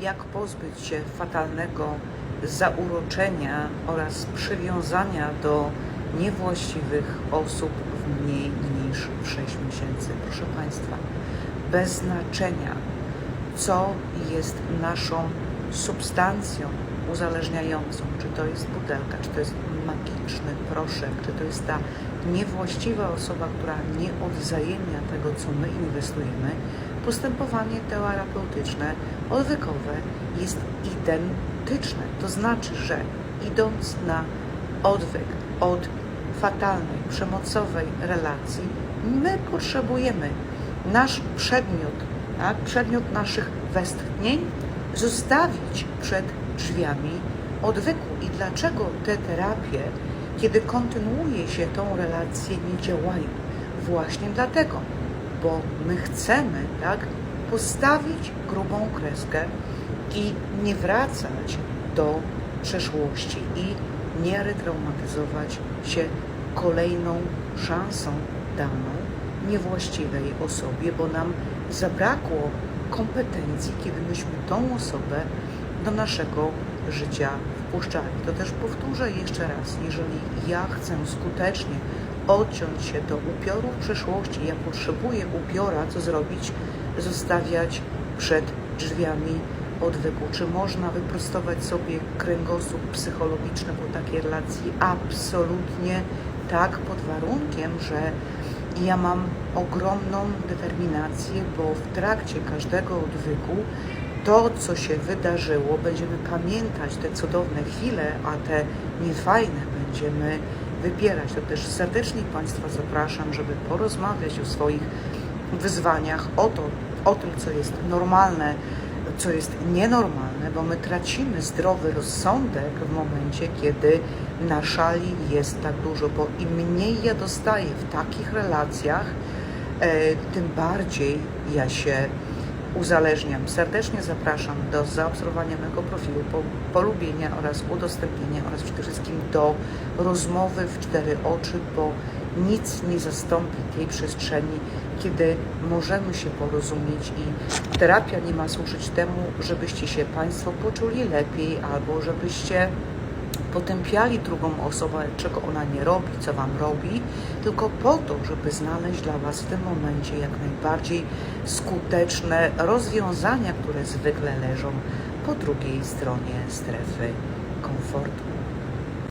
jak pozbyć się fatalnego zauroczenia oraz przywiązania do niewłaściwych osób w mniej niż w 6 miesięcy. Proszę Państwa, bez znaczenia, co jest naszą substancją uzależniającą, czy to jest butelka, czy to jest magiczny proszek, czy to jest ta niewłaściwa osoba, która nie odwzajemnia tego, co my inwestujemy, postępowanie terapeutyczne, odwykowe jest identyczne. To znaczy, że idąc na odwyk od fatalnej, przemocowej relacji, my potrzebujemy nasz przedmiot, tak, przedmiot naszych westchnień zostawić przed drzwiami odwyku. I dlaczego te terapie, kiedy kontynuuje się tą relację, nie działają? Właśnie dlatego, bo my chcemy tak, postawić grubą kreskę i nie wracać do przeszłości i nie retraumatyzować się kolejną szansą daną niewłaściwej osobie, bo nam zabrakło kompetencji, kiedy myśmy tą osobę do naszego życia wpuszczali. To też powtórzę jeszcze raz, jeżeli ja chcę skutecznie odciąć się do upiorów przeszłości, ja potrzebuję upiora, co zrobić? Zostawiać przed drzwiami odwyku. Czy można wyprostować sobie kręgosłup psychologiczny po takiej relacji? Absolutnie tak, pod warunkiem, że ja mam ogromną determinację, bo w trakcie każdego odwyku to, co się wydarzyło, będziemy pamiętać te cudowne chwile, a te niefajne będziemy wypierać. To też serdecznie Państwa zapraszam, żeby porozmawiać o swoich wyzwaniach, o, to, o tym, co jest normalne, co jest nienormalne, bo my tracimy zdrowy rozsądek w momencie, kiedy na szali jest tak dużo, bo im mniej ja dostaję w takich relacjach, e, tym bardziej ja się uzależniam. Serdecznie zapraszam do zaobserwowania mojego profilu, po, polubienia oraz udostępnienia oraz przede wszystkim do rozmowy w cztery oczy, bo nic nie zastąpi tej przestrzeni, kiedy możemy się porozumieć i terapia nie ma służyć temu, żebyście się Państwo poczuli lepiej albo żebyście potępiali drugą osobę, czego ona nie robi, co Wam robi, tylko po to, żeby znaleźć dla Was w tym momencie jak najbardziej skuteczne rozwiązania, które zwykle leżą po drugiej stronie strefy komfortu.